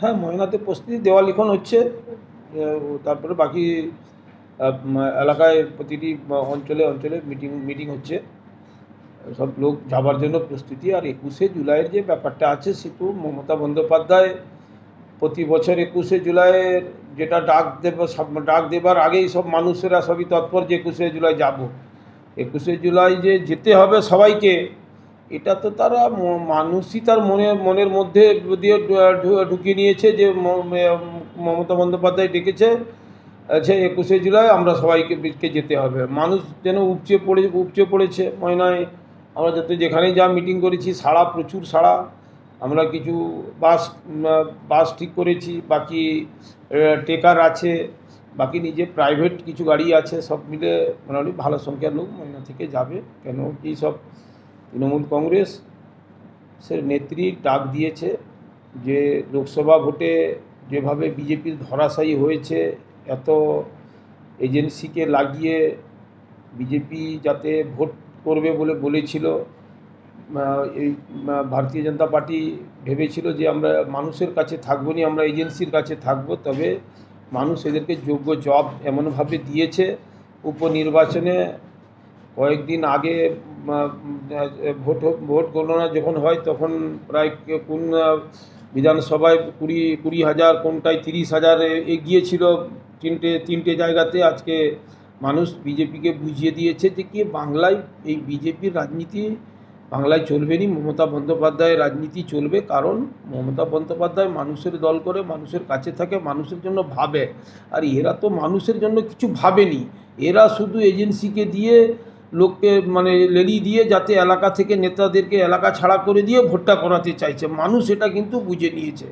হ্যাঁ ময়নাতে প্রস্তুতি দেওয়া লিখন হচ্ছে। তারপরে বাকি এলাকায় প্রতিটি অঞ্চলে অঞ্চলে মিটিং মিটিং হচ্ছে। সব লোক যাবার জন্য প্রস্তুতি। আর একুশে জুলাইয়ের যে ব্যাপারটা আছে সেটু মমতা বন্দ্যোপাধ্যায় প্রতি বছর একুশে জুলাইয়ের যেটা ডাক দেব, সব ডাক দেবার আগেই সব মানুষেরা সবই তৎপর যে একুশে জুলাই যাব। একুশে জুলাই যে যেতে হবে সবাইকে এটা তো তারা মানুষই তার মনে, মনের মধ্যে দিয়ে ঢুকিয়ে নিয়েছে যে মমতা বন্দ্যোপাধ্যায় ডেকেছে আছে একুশে জুলাই আমরা সবাইকে যেতে হবে। মানুষ যেন উপচে পড়ে, উপচে পড়েছে ময়নায়। আমরা যাতে যেখানেই যা মিটিং করেছি সাড়া প্রচুর সাড়া আমরা কিছু বাস বাস ঠিক করেছি, বাকি টেকার আছে, বাকি নিজে প্রাইভেট কিছু গাড়ি আছে, সব মিলে মোটামুটি ভালো সংখ্যার লোক ময়না থেকে যাবে। কেন কি সব তৃণমূল কংগ্রেস সে নেত্রী ডাক দিয়েছে যে লোকসভা ভোটে যেভাবে বিজেপির ধরাশায়ী হয়েছে, এত এজেন্সিকে লাগিয়ে বিজেপি যাতে ভোট করবে বলে বলেছিল এই ভারতীয় জনতা পার্টি ভেবেছিল যে আমরা মানুষের কাছে থাকব নি, আমরা এজেন্সির কাছে থাকব, তবে মানুষ এদেরকে যোগ্য জব এমনভাবে দিয়েছে। উপনির্বাচনে কয়েকদিন আগে ভোট ভোট গণনা যখন হয় তখন প্রায় কোন বিধানসভায় কুড়ি কুড়ি হাজার, কোনটায় তিরিশ হাজার এগিয়েছিল তিনটে তিনটে জায়গাতে। আজকে মানুষ বিজেপিকে বুঝিয়ে দিয়েছে যে কি বাংলায় এই বিজেপির রাজনীতি, বাংলায় চলবে নি, মমতা বন্দ্যোপাধ্যায়ের রাজনীতি চলবে। কারণ মমতা বন্দ্যোপাধ্যায় মানুষের দল করে, মানুষের কাছে থাকে, মানুষের জন্য ভাবে। আর এরা তো মানুষের জন্য কিছু ভাবেনি। এরা শুধু এজেন্সিকে দিয়ে লোককে মানে লেলি দিয়ে যাতে এলাকা থেকে নেতাদেরকে এলাকা ছাড়া করে দিয়ে ভোটটা করাতে চাইছে। মানুষ এটা কিন্তু বুঝে নিয়েছে।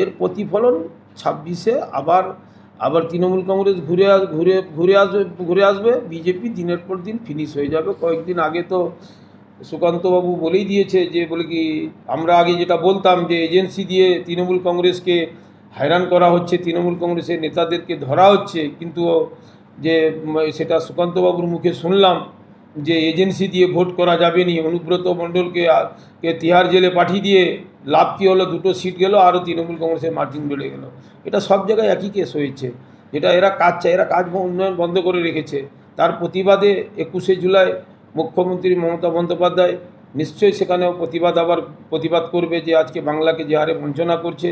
এর প্রতিফলন ছাব্বিশে আবার আবার তৃণমূল কংগ্রেস ঘুরে আস, ঘুরে ঘুরে আসবে ঘুরে আসবে। বিজেপি দিনের পর দিন ফিনিশ হয়ে যাবে। কয়েকদিন আগে তো সুকান্তবাবু বলেই দিয়েছে যে, বলে কি, আমরা আগে যেটা বলতাম যে, এজেন্সি দিয়ে তৃণমূল কংগ্রেসকে হয়রান করা হচ্ছে, তৃণমূল কংগ্রেসের নেতাদেরকে ধরা হচ্ছে। কিন্তু যে, সেটা সুকান্তবাবুর মুখে শুনলাম যে এজেন্সি দিয়ে ভোট করা যাবে নি অনুব্রত মণ্ডলকে কে তিহার জেলে পাঠিয়ে দিয়ে লাভ কী হলো, দুটো সিট গেল, আরও তৃণমূল কংগ্রেসের মার্জিন বেড়ে গেল। এটা সব জায়গায় একই কেস হয়েছে। যেটা এরা কাজ চায় এরা কাজ উন্নয়ন বন্ধ করে রেখেছে। তার প্রতিবাদে একুশে জুলাই মুখ্যমন্ত্রী মমতা বন্দ্যোপাধ্যায় নিশ্চয়ই সেখানেও প্রতিবাদ আবার প্রতিবাদ করবে যে আজকে বাংলাকে যে হারে বঞ্চনা করছে,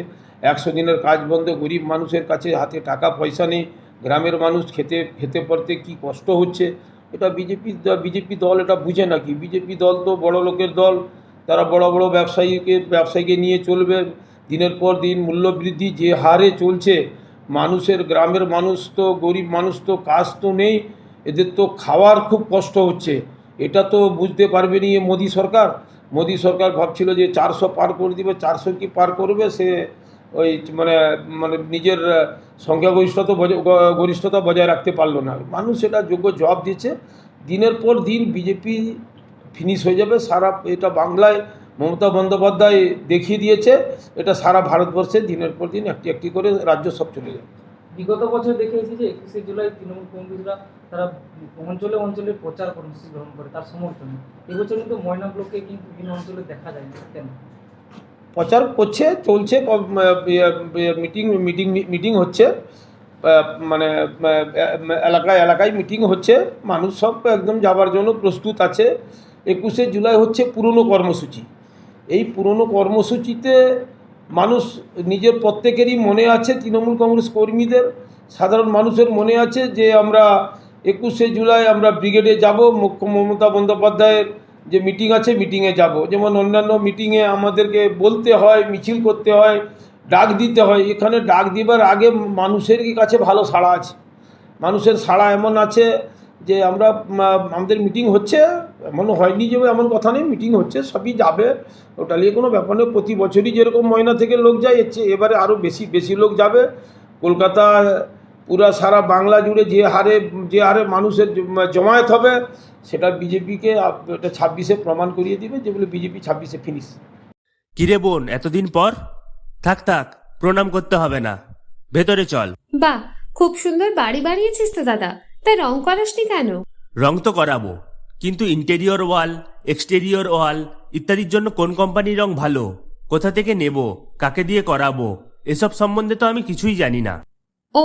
একশো দিনের কাজ বন্ধ গরিব মানুষের কাছে হাতে টাকা, পয়সা নেই, গ্রামের মানুষ খেতে খেতে পড়তে কি কষ্ট হচ্ছে এটা বিজেপি বিজেপি দল এটা বুঝে নাকি বিজেপি দল তো বড় লোকের দল। তারা বড় বড় ব্যবসায়ীকে ব্যবসায়ীকে নিয়ে চলবে। দিনের পর দিন মূল্যবৃদ্ধি যে হারে চলছে, মানুষের, গ্রামের মানুষ তো, গরিব মানুষ তো, কাজ তো নেই। এদের তো খাওয়ার খুব কষ্ট হচ্ছে। এটা তো বুঝতে পারবে নি মোদী সরকার। মোদী সরকার ভাবছিল যে চারশো পার করে দিবে, চারশো কি পার করবে? সে ওই মানে মানে নিজের সংখ্যাগরিষ্ঠতা গরিষ্ঠতা বজায় রাখতে পারল না। মানুষ সেটা যোগ্য জবাব দিয়েছে। দিনের পর দিন বিজেপি ফিনিশ হয়ে যাবে। সারা, এটা বাংলায় মমতা বন্দ্যোপাধ্যায় দেখিয়ে দিয়েছে। এটা সারা ভারতবর্ষে দিনের পর দিন একটি একটি করে রাজ্য সব চলে যাবে। বিগত বছর দেখেছি যে একুশে জুলাই তৃণমূল কংগ্রেসরা তারা অঞ্চলে অঞ্চলে প্রচার কর্মসূচি গ্রহণ করে, তার সমর্থনে। এবছর কিন্তু ময়না ব্লকে কিন্তু বিভিন্ন অঞ্চলে দেখা যায় না কেন? প্রচার করছে, চলছে মিটিং মিটিং মিটিং হচ্ছে। মানে এলাকায় এলাকায় মিটিং হচ্ছে। মানুষ সব একদম যাবার জন্য প্রস্তুত আছে। একুশে জুলাই হচ্ছে পুরনো কর্মসূচি। এই পুরনো কর্মসূচিতে মানুষ নিজের প্রত্যেকেরই মনে আছে, তৃণমূল কংগ্রেস কর্মীদের, সাধারণ মানুষের মনে আছে যে আমরা একুশে জুলাই আমরা ব্রিগেডে যাব। মুখ্য মমতা বন্দ্যোপাধ্যায়ের যে মিটিং আছে মিটিংয়ে যাব। যেমন অন্যান্য মিটিংয়ে আমাদেরকে বলতে হয়, মিছিল করতে হয়, ডাক দিতে হয়। এখানে ডাক দিবার আগে মানুষের কাছে ভালো সাড়া আছে। মানুষের সাড়া এমন আছে যে আমরা আমাদের মিটিং হচ্ছে, এমন হয়নি যে এমন কথা নেই মিটিং হচ্ছে, সবই যাবে। ওটা নিয়ে কোনো ব্যাপার নেই। প্রতি বছরই যেরকম ময়না থেকে লোক যায় এবারে আরও বেশি বেশি লোক যাবে। কলকাতা পুরা সারা বাংলা জুড়ে যে হারে যে হারে মানুষের জমায়েত হবে সেটা বিজেপিকে এটা ছাব্বিশে প্রমাণ করিয়ে দিবে যেগুলো বিজেপি ছাব্বিশে ফিনিশ কিরে বোন এতদিন পর? থাক থাক প্রণাম করতে হবে না। ভেতরে চল। বাহ খুব সুন্দর বাড়ি বানিয়েছিস তো দাদা। তাই রং করাসনি কেন? রং তো করাবো কিন্তু ইন্টেরিয়র ওয়াল এক্সটেরিয়র ওয়াল ইত্যাদির জন্য কোন কোম্পানির রং ভালো? কোথা থেকে নেব? কাকে দিয়ে করাবো? এসব সম্বন্ধে তো আমি কিছুই জানি না। ও